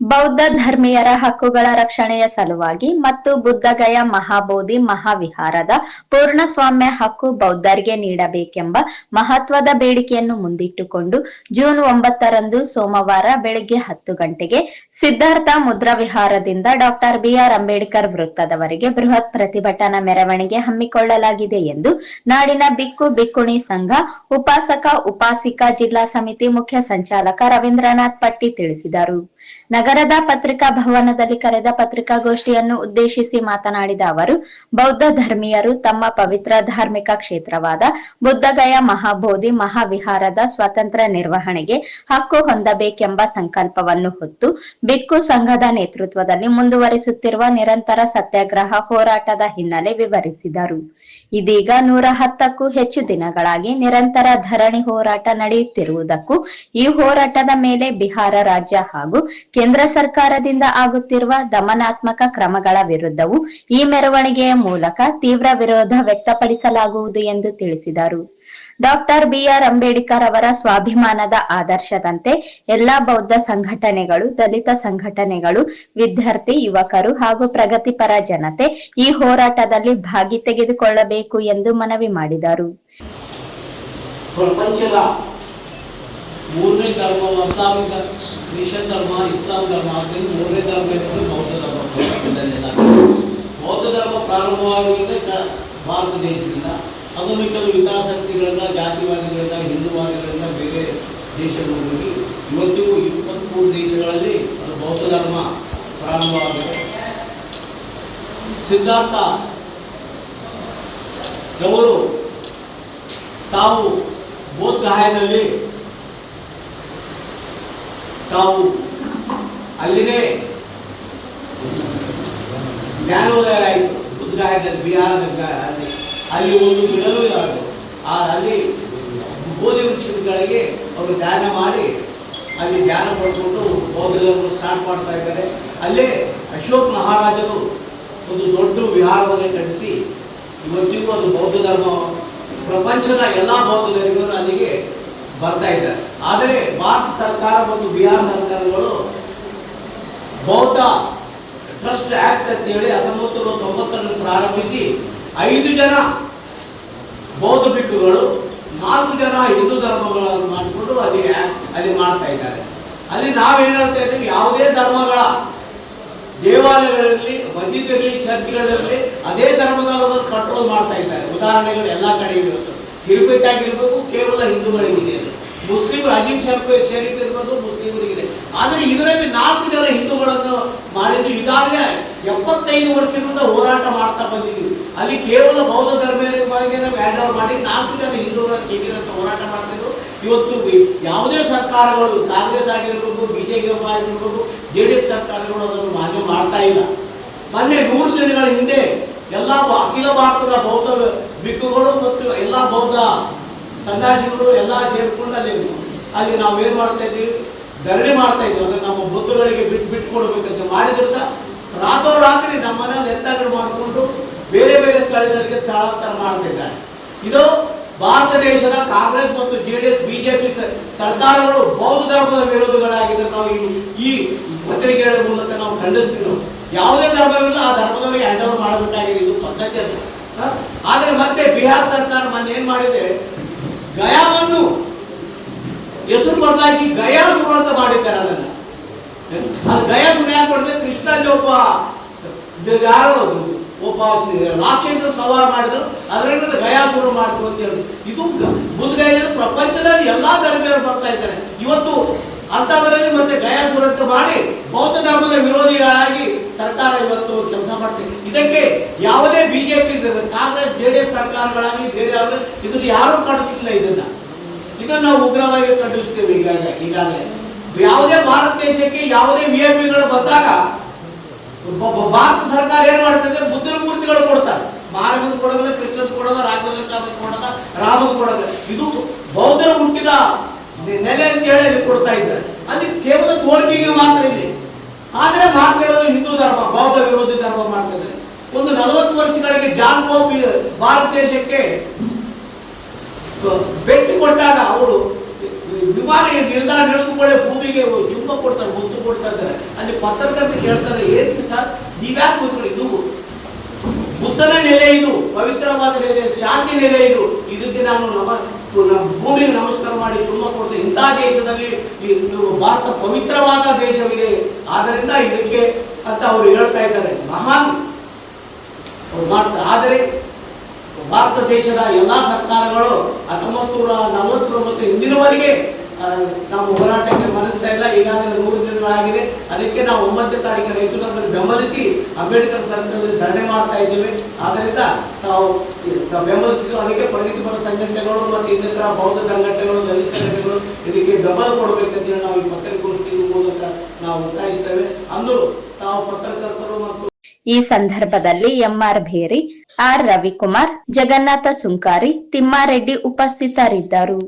ಬೌದ್ಧ ಧರ್ಮೀಯರ ಹಕ್ಕುಗಳ ರಕ್ಷಣೆಯ ಸಲುವಾಗಿ ಮತ್ತು ಬುದ್ಧಗಯ ಮಹಾಬೋಧಿ ಮಹಾವಿಹಾರದ ಪೂರ್ಣ ಸ್ವಾಮ್ಯ ಹಕ್ಕು ಬೌದ್ಧರಿಗೆ ನೀಡಬೇಕೆಂಬ ಮಹತ್ವದ ಬೇಡಿಕೆಯನ್ನು ಮುಂದಿಟ್ಟುಕೊಂಡು ಜೂನ್ ಒಂಬತ್ತರಂದು ಸೋಮವಾರ ಬೆಳಗ್ಗೆ ಹತ್ತು ಗಂಟೆಗೆ ಸಿದ್ಧಾರ್ಥ ಮುದ್ರಾ ವಿಹಾರದಿಂದ ಡಾಕ್ಟರ್ ಬಿಆರ್ ಅಂಬೇಡ್ಕರ್ ವೃತ್ತದವರೆಗೆ ಬೃಹತ್ ಪ್ರತಿಭಟನಾ ಮೆರವಣಿಗೆ ಹಮ್ಮಿಕೊಳ್ಳಲಾಗಿದೆ ಎಂದು ನಾಡಿನ ಬಿಕ್ಕು ಬಿಕ್ಕುಣಿ ಸಂಘ, ಉಪಾಸಕ, ಉಪಾಸಿಕಾ ಜಿಲ್ಲಾ ಸಮಿತಿ ಮುಖ್ಯ ಸಂಚಾಲಕ ರವೀಂದ್ರನಾಥ್ ಪಟ್ಟಿ ತಿಳಿಸಿದರು. ನಗರದ ಪತ್ರಿಕಾ ಭವನದಲ್ಲಿ ಕರೆದ ಪತ್ರಿಕಾಗೋಷ್ಠಿಯನ್ನು ಉದ್ದೇಶಿಸಿ ಮಾತನಾಡಿದ ಅವರು, ಬೌದ್ಧ ಧರ್ಮೀಯರು ತಮ್ಮ ಪವಿತ್ರ ಧಾರ್ಮಿಕ ಕ್ಷೇತ್ರವಾದ ಬುದ್ಧಗಯ ಮಹಾಬೋಧಿ ಮಹಾವಿಹಾರದ ಸ್ವತಂತ್ರ ನಿರ್ವಹಣೆಗೆ ಹಕ್ಕು ಹೊಂದಬೇಕೆಂಬ ಸಂಕಲ್ಪವನ್ನು ಹೊತ್ತು ಬಿಕ್ಕು ಸಂಘದ ನೇತೃತ್ವದಲ್ಲಿ ಮುಂದುವರಿಸುತ್ತಿರುವ ನಿರಂತರ ಸತ್ಯಾಗ್ರಹ ಹೋರಾಟದ ಹಿನ್ನೆಲೆ ವಿವರಿಸಿದರು. ಇದೀಗ ನೂರ ಹತ್ತಕ್ಕೂ ಹೆಚ್ಚು ದಿನಗಳಾಗಿ ನಿರಂತರ ಧರಣಿ ಹೋರಾಟ ನಡೆಯುತ್ತಿರುವುದಕ್ಕೂ, ಈ ಹೋರಾಟದ ಮೇಲೆ ಬಿಹಾರ ರಾಜ್ಯ ಹಾಗೂ ಕೇಂದ್ರ ಸರ್ಕಾರದಿಂದ ಆಗುತ್ತಿರುವ ದಮನಾತ್ಮಕ ಕ್ರಮಗಳ ವಿರುದ್ಧವೂ ಈ ಮೆರವಣಿಗೆಯ ಮೂಲಕ ತೀವ್ರ ವಿರೋಧ ವ್ಯಕ್ತಪಡಿಸಲಾಗುವುದು ಎಂದು ತಿಳಿಸಿದರು. ಡಾಕ್ಟರ್ ಬಿಆರ್ ಅಂಬೇಡ್ಕರ್ ಅವರ ಸ್ವಾಭಿಮಾನದ ಆದರ್ಶದಂತೆ ಎಲ್ಲಾ ಬೌದ್ಧ ಸಂಘಟನೆಗಳು, ದಲಿತ ಸಂಘಟನೆಗಳು, ವಿದ್ಯಾರ್ಥಿ, ಯುವಕರು ಹಾಗೂ ಪ್ರಗತಿಪರ ಜನತೆ ಈ ಹೋರಾಟದಲ್ಲಿ ಭಾಗಿ ತೆಗೆದುಕೊಳ್ಳಬೇಕು ಎಂದು ಮನವಿ ಮಾಡಿದರು. ಪ್ರಪಂಚದ ಮೂರನೇ ಧರ್ಮ ಇಸ್ಲಾಮಿಕ ಕ್ರಿಶ್ಚಿಯನ್ ಧರ್ಮ, ಇಸ್ಲಾಂ ಧರ್ಮ ಅಂತೇಳಿ ಮೂರನೇ ಧರ್ಮ ಇರೋದು ಬೌದ್ಧ ಧರ್ಮ ಬೌದ್ಧ ಧರ್ಮ ಪ್ರಾರಂಭವಾಗಿರುವುದೇ ಕ- ಭಾರತ ದೇಶದಿಂದ. ಅದು ಕೆಲವು ಹಿತಾಸಕ್ತಿಗಳನ್ನ ಜಾತಿವಾದಿಗಳನ್ನ, ಹಿಂದೂವಾದಿಗಳನ್ನ ಬೇರೆ ದೇಶಗಳಿಗೆ ಹೋಗಿ ಇವತ್ತಿಗೂ ಇಪ್ಪತ್ತ್ಮೂರು ದೇಶಗಳಲ್ಲಿ ಅದು ಬೌದ್ಧ ಧರ್ಮ ಪ್ರಾರಂಭವಾಗಿದೆ. ಸಿದ್ಧಾರ್ಥ ಅವರು ತಾವು ಬೋಧ್ಗಾಯನಲ್ಲಿ ತಾವು ಅಲ್ಲಿನೇ ಜ್ಞಾನೋದಯ ಆಯಿತು. ಬುದ್ಧಗಾಯದಲ್ಲಿ ಬಿಹಾರದ ಗ- ಅಲ್ಲಿ ಒಂದು ಬಿಡಲು ಇರಬೇಕು ಅಲ್ಲಿ ಬೋಧಿ ವೃಕ್ಷಗಳಿಗೆ ಅವರು ಧ್ಯಾನ ಮಾಡಿ ಅಲ್ಲಿ ಧ್ಯಾನ ಪಡ್ಕೊಂಡು ಬೌದ್ಧಧರ್ಮ ಸ್ಟಾರ್ಟ್ ಮಾಡ್ತಾ ಇದ್ದಾರೆ. ಅಲ್ಲೇ ಅಶೋಕ್ ಮಹಾರಾಜರು ಒಂದು ದೊಡ್ಡ ವಿಹಾರವನ್ನು ಕಟ್ಟಿಸಿ ಇವತ್ತಿಗೂ ಅದು ಬೌದ್ಧ ಧರ್ಮ, ಪ್ರಪಂಚದ ಎಲ್ಲ ಬೌದ್ಧ ಧರ್ಮಗಳು ಅಲ್ಲಿಗೆ ಬರ್ತಾ ಇದ್ದಾರೆ. ಆದರೆ ಭಾರತ ಸರ್ಕಾರ ಮತ್ತು ಬಿಹಾರ ಸರ್ಕಾರಗಳು ಬೌದ್ಧ ಟ್ರಸ್ಟ್ ಆಕ್ಟ್ ಅಂತೇಳಿ ಹತ್ತೊಂಬತ್ತು ನೂರ ತೊಂಬತ್ತರಲ್ಲಿ ಪ್ರಾರಂಭಿಸಿ ಐದು ಜನ ಬೌದ್ಧ ಭಿಕ್ಕುಗಳು ನಾಲ್ಕು ಜನ ಹಿಂದೂ ಧರ್ಮಗಳನ್ನು ಮಾಡಿಕೊಂಡು ಅಲ್ಲಿ ಅಲ್ಲಿ ಮಾಡ್ತಾ ಇದ್ದಾರೆ. ಅಲ್ಲಿ ನಾವೇನು ಹೇಳ್ತಾ ಇದ್ದೀವಿ? ಯಾವುದೇ ಧರ್ಮಗಳ ದೇವಾಲಯಗಳಲ್ಲಿ ಮಸೀದ್ ಚರ್ಚ್ಗಳಲ್ಲಿ ಅದೇ ಧರ್ಮಗಳನ್ನ ಕಂಟ್ರೋಲ್ ಮಾಡ್ತಾ ಇದ್ದಾರೆ. ಉದಾಹರಣೆಗಳು ಎಲ್ಲ ಕಡೆ ಇರುತ್ತೆ ತಿರುಪತಿ ಆಗಿರ್ಬೇಕು ಕೇವಲ ಹಿಂದೂಗಳಿಗಿದೆ ಮುಸ್ಲಿಮ್ ಮುಸ್ಲಿಂ ಅಜಿಮ್ ಶರೀಫ್ ಶರೀಫ್ ಇರ್ಬೋದು ಮುಸ್ಲಿಮರಿಗಿದೆ. ಆದರೆ ಇದರಲ್ಲಿ ನಾಲ್ಕು ಜನ ಹಿಂದೂಗಳನ್ನು ಮಾಡಿದ್ದು ಇದಾಗಲೇ ಎಪ್ಪತ್ತೈದು ವರ್ಷದಿಂದ ಹೋರಾಟ ಮಾಡ್ತಾ ಬಂದಿದ್ದೀವಿ. ಅಲ್ಲಿ ಕೇವಲ ಬೌದ್ಧ ಧರ್ಮ ಹ್ಯಾಂಡ್ ಓವರ್ ಮಾಡಿ ನಾಲ್ಕು ಜನ ಹಿಂದೂಗಳ ತೆಗಿರಂತ ಹೋರಾಟ ಮಾಡ್ತಿದ್ರು. ಇವತ್ತು ಯಾವುದೇ ಸರ್ಕಾರಗಳು, ಕಾಂಗ್ರೆಸ್ ಆಗಿರ್ಬೋದು, ಬಿಜೆಪಿ ಆಗಿರ್ಬೋದು, ಜೆ ಡಿ ಎಸ್ ಸರ್ಕಾರಗಳು ಅದನ್ನು ಮಾನ್ಯ ಮಾಡ್ತಾ ಇಲ್ಲ. ಮೊನ್ನೆ ನೂರು ದಿನಗಳ ಹಿಂದೆ ಎಲ್ಲ ಅಖಿಲ ಭಾರತದ ಬೌದ್ಧ ಬಿಕ್ಕುಗಳು ಮತ್ತು ಎಲ್ಲ ಬೌದ್ಧ ಸನ್ಯಾಸಿಗಳು ಎಲ್ಲ ಸೇರಿಕೊಂಡು ಅಲ್ಲಿ ಅಲ್ಲಿ ನಾವು ಏನು ಮಾಡ್ತಾ ಇದ್ದೀವಿ? ಧರಣಿ ಮಾಡ್ತಾ ಇದ್ದೀವಿ. ಅಂದ್ರೆ ನಮ್ಮ ಬುದ್ಧಗಳಿಗೆ ಬಿಟ್ಟು ಬಿಟ್ಟು ಕೊಡ್ಬೇಕಂತ ಮಾಡಿದ್ರೆ ರಾತ್ರೋ ರಾತ್ರೋರಾತ್ರಿ ನಮ್ಮ ಮನೆಯಲ್ಲಿ ಎತ್ತಗಳು ಮಾಡಿಕೊಂಡು ಬೇರೆ ಬೇರೆ ಸ್ಥಳಗಳಿಗೆ ಸ್ಥಳಾಂತರ ಮಾಡುತ್ತಿದ್ದಾರೆ ಇದು ಭಾರತ ದೇಶದ ಕಾಂಗ್ರೆಸ್ ಮತ್ತು ಜೆ ಡಿ ಎಸ್ ಬಿಜೆಪಿ ಸರ್ಕಾರಗಳು ಬೌದ್ಧ ಧರ್ಮದ ವಿರೋಧಿಗಳಾಗಿದೆ ನಾವು ಈ ಈ ಪತ್ರಿಕೆಗಳ ಮೂಲಕ ನಾವು ಖಂಡಿಸ್ತೀವಿ. ಯಾವುದೇ ಧರ್ಮವಿಲ್ಲ, ಆ ಧರ್ಮದವರಿಗೆ ಹ್ಯಾಂಡ್ ಓವರ್ ಮಾಡಬೇಕಾಗಿದೆ. ಇದು ಪದ್ಧತಿ ಅದು? ಆದರೆ ಮತ್ತೆ ಬಿಹಾರ್ ಸರ್ಕಾರ ಮೊನ್ನೆ ಏನ್ ಮಾಡಿದೆ? ಗಯಾವನ್ನು ಹೆಸರು ಬದಲಾಗಿ ಗಯಾಸುರ ಅಂತ ಮಾಡಿದ್ದಾರೆ ಅದನ್ನ. ಅದು ಗಯಾಸುರ ಯಾಕೆ ಮಾಡಿದ್ರೆ ಕೃಷ್ಣ ಜೋಪ ಯಾರು ಯಾರೋ? ಅದು ಒಬ್ಬ ಸಿ- ರಾಕ್ಷಸ ಸವಾರ ಮಾಡಿದ್ರು. ಅದರಿಂದ ಗಯಾ ಮಾಡಿದ್ರು ಅಂತ ಹೇಳಿ ಇದು ಬುದ್ಧಗಯಲ್ಲಿ ಪ್ರಪಂಚದಲ್ಲಿ ಎಲ್ಲಾ ಧರ್ಮೀಯರು ಬರ್ತಾ ಇದ್ದಾರೆ. ಇವತ್ತು ಅಂತವರಲ್ಲಿ ಮತ್ತೆ ಗಯಾ ಅಂತ ಮಾಡಿ ಬೌದ್ಧ ಧರ್ಮದ ವಿರೋಧಿಗಳಾಗಿ ಸರ್ಕಾರ ಇವತ್ತು ಕೆಲಸ ಮಾಡ್ತಿದೆ ಇದಕ್ಕೆ ಯಾವುದೇ BJP Congress, J D S ಸರ್ಕಾರಗಳಾಗಲಿ, ಬೇರೆ ಯಾರು ಇದನ್ನ ಯಾರೂ ಖಂಡಿಸಿಲ್ಲ ಇದನ್ನ. ಇದನ್ನ ನಾವು ಉಗ್ರವಾಗಿ ಖಂಡಿಸ್ತೇವೆ ಈಗಾಗಲೇ. ಈಗಾಗಲೇ. ಯಾವುದೇ ಭಾರತ ದೇಶಕ್ಕೆ ಯಾವುದೇ ವಿಎಪಿಗಳು ಬಂದಾಗ ಭಾರತ ಸರ್ಕಾರ ಏನ್ ಮಾಡ್ತದೆ? ಬುದ್ಧನ ಮೂರ್ತಿಗಳು ಕೊಡ್ತಾರೆ. ಮಾರಗದ ಕೊಡೋದ್ರೆ ಕೃಷ್ಣದ ಕೊಡೋದ, ರಾಘವೇಂದ್ರ ಕೊಡೋದ ರಾಮದ ಕೊಡೋದ. ಇದು ಬೌದ್ಧರ ಹುಟ್ಟಿದ ನೆಲೆ ಅಂತ ಹೇಳಿ ಕೊಡ್ತಾ ಇದ್ದಾರೆ. ಅಲ್ಲಿ ಕೇವಲ ತೋರಿಕೆಗೆ ಮಾತ್ರ ಇಲ್ಲಿ. ಆದ್ರೆ ಮಾಡ್ತಾ ಇರೋದು ಹಿಂದೂ ಧರ್ಮ, ಬೌದ್ಧ ವಿರೋಧಿ ಧರ್ಮ ಮಾಡ್ತಾ ಒಂದು ನಲವತ್ತು ವರ್ಷಗಳಿಗೆ ಜಾನ್ ಪೋಪ್ ಭಾರತ ದೇಶಕ್ಕೆ ಬೆಟ್ಟಿ ಕೊಟ್ಟಾಗ ಅವರು ವಿಮಾನ ನಿಲ್ದಾಣ ಹಿಡಿದುಕೊಳ್ಳೆ ಭೂಮಿಗೆ ಚುಂಬ ಕೊಡ್ತಾರೆ ಗೊತ್ತು ಕೊಡ್ತಾ ಇದ್ದಾರೆ. ಅಲ್ಲಿ ಪತ್ರಕರ್ತರು ಕೇಳ್ತಾರೆ ಏನು ಸರ್? ನೀವ್ಯಾಕೆ ಕೂತ್ಕೊಳ್ಳಿ? ಇದು ಬುದ್ಧನ ನೆಲೆ ಇದು, ಪವಿತ್ರವಾದ ನೆಲೆ, ಶಾಂತಿ ನೆಲೆ ಇದು. ಇದಕ್ಕೆ ನಾನು ನಮ್ಮ ನಮ್ಮ ಭೂಮಿಗೆ ನಮಸ್ಕಾರ ಮಾಡಿ ಚುಂಬ ಕೊಡ್ತೇವೆ ಇಂತಹ ದೇಶದಲ್ಲಿ ಭಾರತ ಪವಿತ್ರವಾದ ದೇಶವಿದೆ. ಆದ್ದರಿಂದ ಇದಕ್ಕೆ ಅಂತ ಅವರು ಹೇಳ್ತಾ ಇದ್ದಾರೆ. ಮಹಾನ್ ಅವ್ರು ಮಾಡ್ತಾರೆ. ಆದರೆ ಭಾರತ ದೇಶದ ಎಲ್ಲ ಸರ್ಕಾರಗಳು ಹತ್ತೊಂಬತ್ತು ನೂರ ನಲವತ್ತೊಂಬತ್ತು ಹಿಂದಿನವರೆಗೆ ನಾವು ಹೋರಾಟಕ್ಕೆ ಮನಸ್ತಾ ಇಲ್ಲ. ಈಗಾಗಲೇ ಮೂರು ದಿನಗಳಾಗಿದೆ ಅದಕ್ಕೆ ನಾವು ಒಂಬತ್ತನೇ ತಾರೀಕು ರೈತರನ್ನು ಬೆಂಬಲಿಸಿ ಅಂಬೇಡ್ಕರ್ ಸರ್ಕಾರದಲ್ಲಿ ಧರಣಿ ಮಾಡ್ತಾ ಇದ್ದೇವೆ. ಆದ್ದರಿಂದ ತಾವು ಬೆಂಬಲಿಸಿದ್ದು ಅದಕ್ಕೆ ಪರಿಣಿತಪರ ಸಂಘಟನೆಗಳು ಮತ್ತು ಇನ್ನಿತರ ಬೌದ್ಧ ಸಂಘಟನೆಗಳು, ದಲಿತ ಸಂಘಟನೆಗಳು ಇದಕ್ಕೆ ಬೆಂಬಲ ಕೊಡಬೇಕಂತೇಳಿ ನಾವು ಈ ಪತ್ರಿಕೋಷ್ಠಿ ಮೂಲಕ ನಾವು ಒತ್ತಾಯಿಸ್ತೇವೆ. ಅಂದು ತಾವು ಪತ್ರಕರ್ತರು ಮತ್ತು ಈ ಸಂದರ್ಭದಲ್ಲಿ ಎಂಆರ್ ಭೇರಿ, ಆರ್ ರವಿಕುಮಾರ್, ಜಗನ್ನಾಥ ಸುಂಕಾರಿ, ತಿಮ್ಮಾರೆಡ್ಡಿ ಉಪಸ್ಥಿತರಿದ್ದರು.